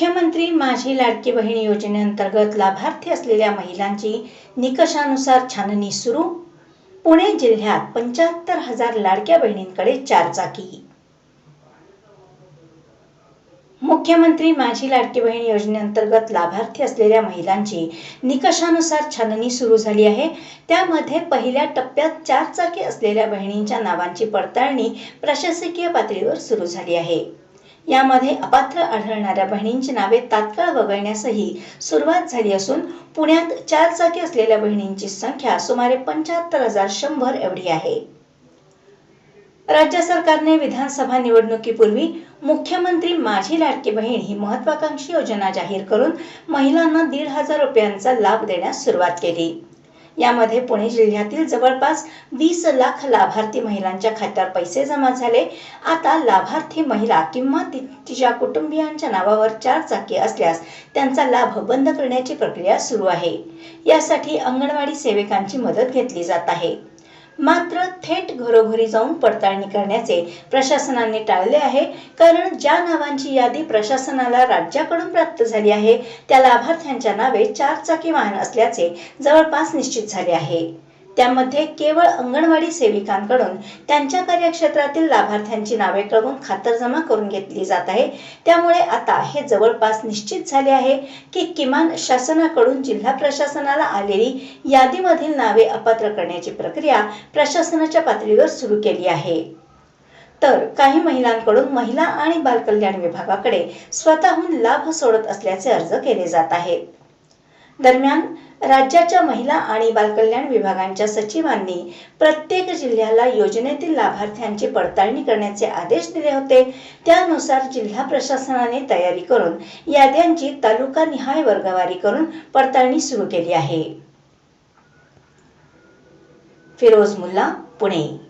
मुख्यमंत्री माझी लाडकी बहीण योजनेअंतर्गत लाभार्थी असलेल्या महिलांची निकषानुसार छाननी सुरू. पुणे जिल्ह्यात पंच्याहत्तर हजार लाडक्या बहिणींकडे चारचाकी. मुख्यमंत्री माझी लाडकी बहीण योजनेअंतर्गत लाभार्थी असलेल्या महिलांची निकषानुसार छाननी सुरू झाली आहे. त्यामध्ये पहिल्या टप्प्यात चारचाकी असलेल्या बहिणींच्या नावांची पडताळणी प्रशासकीय पातळीवर सुरू झाली आहे. यामध्ये अपात्र आढळणाऱ्या बहिणींची नावे तात्काळ वगळण्यासही सुरुवात झाली असून पुण्यात चार चाकी असलेल्या बहिणींची संख्या सुमारे पंच्याहत्तर हजार शंभर एवढी आहे. राज्य सरकारने विधानसभा निवडणुकीपूर्वी मुख्यमंत्री माझी लाडकी बहीण ही महत्वाकांक्षी योजना जाहीर करून महिलांना दीड हजार रुपयांचा लाभ देण्यास सुरुवात केली. यामध्ये पुणे जिल्ह्यातील जवळपास वीस लाख लाभार्थी महिलांच्या खात्यावर पैसे जमा झाले. आता लाभार्थी महिला किंवा ति- तिच्या कुटुंबियांच्या नावावर चार चाकी असल्यास त्यांचा लाभ बंद करण्याची प्रक्रिया सुरू आहे. यासाठी अंगणवाडी सेविकांची मदत घेतली जात आहे. मात्र थेट घरोघरी जाऊन पडताळणी करण्याचे प्रशासनाने टाळले आहे. कारण ज्या नावांची यादी प्रशासनाला राज्याकडून प्राप्त झाली आहे त्या लाभार्थ्यांच्या नावे चारचाकी वाहन असल्याचे जवळपास निश्चित झाले आहे. त्यामध्ये केवळ अंगणवाडी सेविकांकडून त्यांच्या कार्यक्षेत्रातील लाभार्थ्यांची नावे कळवून खातरजमा करून घेतली जात आहे. त्यामुळे आता हे जवळपास निश्चित झाले आहे की किमान शासनाकडून जिल्हा प्रशासनाला आलेली यादीमधील नावे अपात्र करण्याची प्रक्रिया प्रशासनाच्या पातळीवर सुरू केली आहे. तर काही महिलांकडून महिला आणि बालकल्याण विभागाकडे स्वतःहून लाभ सोडत असल्याचे अर्ज केले जात आहेत. दरम्यान राज्याच्या महिला आणि बालकल्याण विभागांच्या सचिवांनी प्रत्येक जिल्ह्याला योजनेतील लाभार्थ्यांची पडताळणी करण्याचे आदेश दिले होते. त्यानुसार जिल्हा प्रशासनाने तयारी करून याद्यांची तालुकानिहाय वर्गवारी करून पडताळणी सुरू केली आहे. फिरोज मुल्ला पुणे.